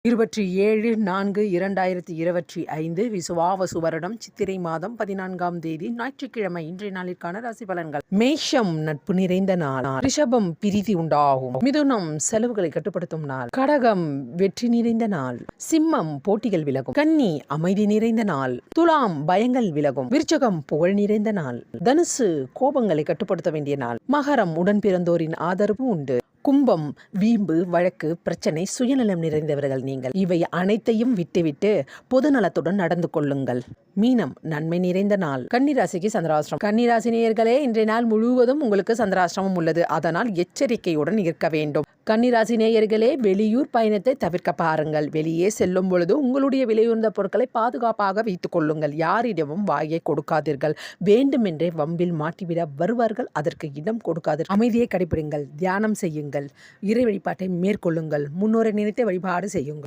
இருபத்தி ஏழு நான்கு இரண்டாயிரத்தி இருபத்தி ஐந்து விசுவாவசு வருடம் சித்திரை மாதம் பதினான்காம் தேதி ஞாயிற்றுக்கிழமை இன்றைய நாளிற்கான ராசி பலன்கள். மேஷம் நட்பு நிறைந்த நாள். ரிஷபம் பிரீதி உண்டாகும். மிதுனம் செலவுகளை கட்டுப்படுத்தும் நாள். கடகம் வெற்றி நிறைந்த நாள். சிம்மம் போட்டிகள் விலகும். கன்னி அமைதி நிறைந்த நாள். துலாம் பயங்கள் விலகும். விருச்சகம் புகழ் நிறைந்த நாள். தனுசு கோபங்களை கட்டுப்படுத்த வேண்டிய நாள். மகரம் உடன் பிறந்தோரின் ஆதரவு உண்டு. கும்பம் வீம்பு வழக்கு பிரச்சனை சுயநலம் நிறைந்தவர்கள் நீங்கள். இவை அனைத்தையும் விட்டுவிட்டு பொதுநலத்துடன் நடந்து கொள்ளுங்கள். மீனம் நன்மை நிறைந்த நாள். கன்னிராசிக்கு சந்திராஷ்டிரம். கன்னிராசி நேயர்களே இன்றைய நாள் முழுவதும் உங்களுக்கு சந்திராசிரமம் உள்ளது. அதனால் எச்சரிக்கையுடன் இருக்க வேண்டும். கன்னிராசி நேயர்களே வெளியூர் பயணத்தை தவிர்க்க பாருங்கள். வெளியே செல்லும் பொழுது உங்களுடைய விலையுயர்ந்த பொருட்களை பாதுகாப்பாக வைத்துக் கொள்ளுங்கள். யாரிடமும் வாயை கொடுக்காதீர்கள். வேண்டுமென்றே வம்பில் மாட்டிவிட வருவார்கள். அதற்கு இடம் கொடுக்காதீர்கள். அமைதியை கடைபிடிங்கள் தியானம் செய்யுங்கள். இறை வழிபாட்டை மேற்கொள்ளுங்கள். முன்னோரை நினைத்து வழிபாடு செய்யுங்கள்.